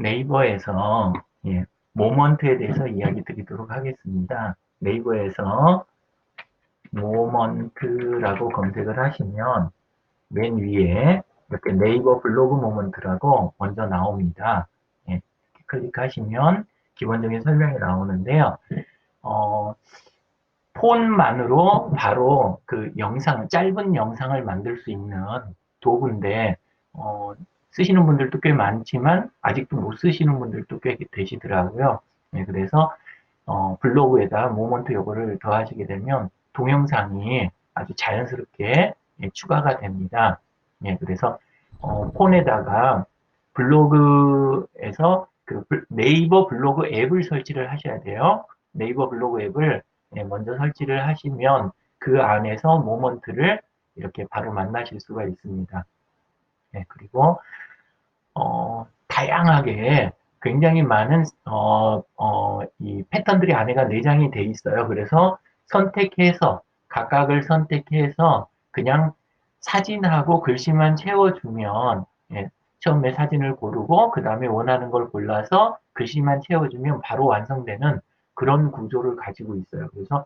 네이버에서 예, 모먼트에 대해서 이야기 드리도록 하겠습니다. 네이버에서 모먼트라고 검색을 하시면 맨 위에 이렇게 네이버 블로그 모먼트라고 먼저 나옵니다. 예, 클릭하시면 기본적인 설명이 나오는데요. 어, 폰만으로 바로 그 영상, 짧은 영상을 만들 수 있는 도구인데, 어, 쓰시는 분들도 꽤 많지만 아직도 못 쓰시는 분들도 꽤 계시더라고요. 네, 그래서 어, 블로그에다 모먼트 요거를 더하시게 되면 동영상이 아주 자연스럽게 예, 추가가 됩니다. 예, 그래서 어, 폰에다가 블로그에서 그 네이버 블로그 앱을 설치를 하셔야 돼요. 네이버 블로그 앱을 예, 먼저 설치를 하시면 그 안에서 모먼트를 이렇게 바로 만나실 수가 있습니다. 예, 그리고 어, 다양하게 굉장히 많은 어, 어, 이 패턴들이 안에가 내장이 돼 있어요. 그래서 선택해서 각각을 선택해서 그냥 사진하고 글씨만 채워주면 예, 처음에 사진을 고르고 그 다음에 원하는 걸 골라서 글씨만 채워주면 바로 완성되는 그런 구조를 가지고 있어요. 그래서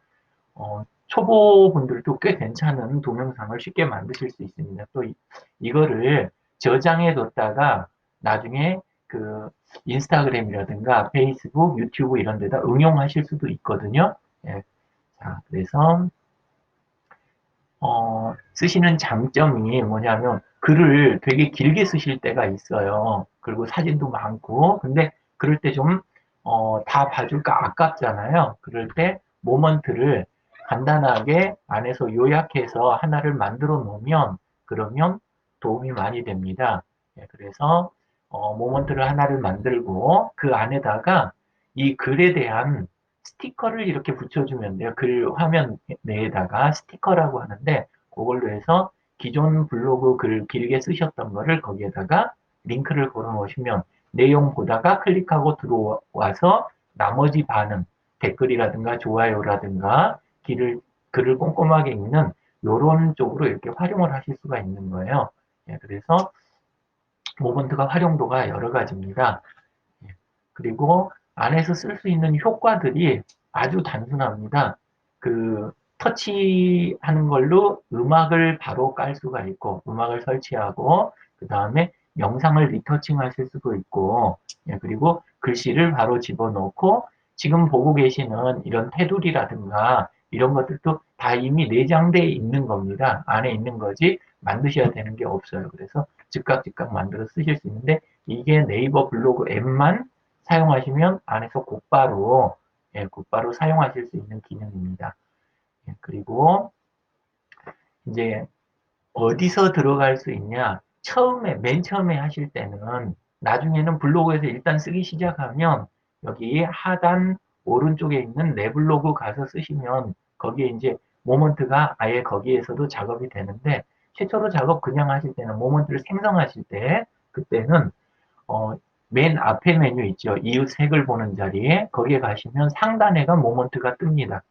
어, 초보분들도 꽤 괜찮은 동영상을 쉽게 만드실 수 있습니다. 또 이, 이거를 저장해 뒀다가 나중에 그 인스타그램이라든가 페이스북, 유튜브 이런 데다 응용하실 수도 있거든요. 예. 자, 그래서 어, 쓰시는 장점이 뭐냐면 글을 되게 길게 쓰실 때가 있어요. 그리고 사진도 많고 근데 그럴 때 좀 어, 다 봐줄까 아깝잖아요. 그럴 때 모먼트를 간단하게 안에서 요약해서 하나를 만들어 놓으면 그러면 도움이 많이 됩니다. 예, 그래서 어, 모먼트를 하나를 만들고 그 안에다가 이 글에 대한 스티커를 이렇게 붙여주면 돼요. 글 화면 내에다가 스티커라고 하는데 그걸로 해서 기존 블로그 글 길게 쓰셨던 거를 거기에다가 링크를 걸어 놓으시면 내용 보다가 클릭하고 들어와서 나머지 반응 댓글이라든가 좋아요라든가 길을, 글을 꼼꼼하게 읽는 이런 쪽으로 이렇게 활용을 하실 수가 있는 거예요. 예, 그래서 모먼트가 활용도가 여러 가지입니다. 예, 그리고 안에서 쓸 수 있는 효과들이 아주 단순합니다. 그 터치하는 걸로 음악을 바로 깔 수가 있고 음악을 설치하고 그 다음에 영상을 리터칭 하실 수도 있고 예, 그리고 글씨를 바로 집어넣고 지금 보고 계시는 이런 테두리라든가 이런 것들도 다 이미 내장되어 있는 겁니다. 안에 있는 거지 만드셔야 되는 게 없어요. 그래서 즉각 즉각 만들어 쓰실 수 있는데 이게 네이버 블로그 앱만 사용하시면 안에서 곧바로 예, 곧바로 사용하실 수 있는 기능입니다. 예, 그리고 이제 어디서 들어갈 수 있냐 처음에 맨 처음에 하실 때는 나중에는 블로그에서 일단 쓰기 시작하면 여기 하단 오른쪽에 있는 내 블로그 가서 쓰시면 거기에 이제 모먼트가 아예 거기에서도 작업이 되는데 최초로 작업 그냥 하실 때는 모먼트를 생성하실 때 그때는 어, 맨 앞에 메뉴 있죠. 이웃 색을 보는 자리에 거기에 가시면 상단에가 모먼트가 뜹니다.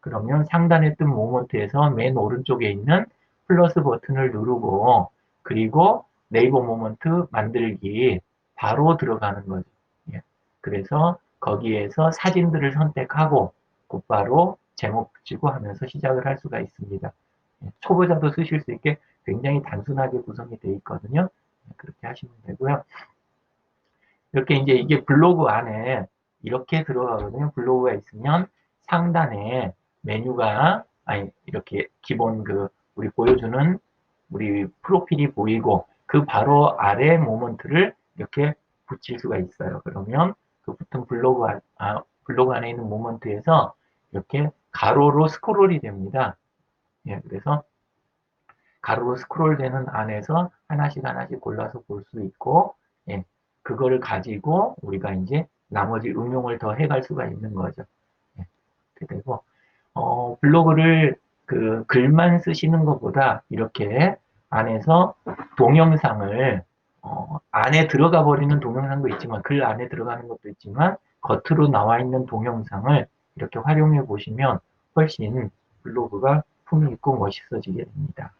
그러면 상단에 뜬 모먼트에서 맨 오른쪽에 있는 플러스 버튼을 누르고 그리고 네이버 모먼트 만들기 바로 들어가는 거죠. 예. 그래서 거기에서 사진들을 선택하고 곧바로 제목 붙이고 하면서 시작을 할 수가 있습니다. 예. 초보자도 쓰실 수 있게 굉장히 단순하게 구성이 되어 있거든요. 예. 그렇게 하시면 되고요. 이렇게 이제 이게 블로그 안에 이렇게 들어가거든요. 블로그가 있으면 상단에 메뉴가 아니 이렇게 기본 그 우리 보여주는 우리 프로필이 보이고 그 바로 아래 모먼트를 이렇게 붙일 수가 있어요. 그러면 그 붙은 블로그, 안, 아, 블로그 안에 있는 모먼트에서 이렇게 가로로 스크롤이 됩니다. 예, 그래서 가로로 스크롤 되는 안에서 하나씩 하나씩 골라서 볼 수 있고, 예, 그거를 가지고 우리가 이제 나머지 응용을 더 해갈 수가 있는 거죠. 예, 되고, 어, 블로그를 그 글만 쓰시는 것보다 이렇게 안에서 동영상을 어, 안에 들어가 버리는 동영상도 있지만 글 안에 들어가는 것도 있지만 겉으로 나와 있는 동영상을 이렇게 활용해 보시면 훨씬 블로그가 품이 있고 멋있어지게 됩니다.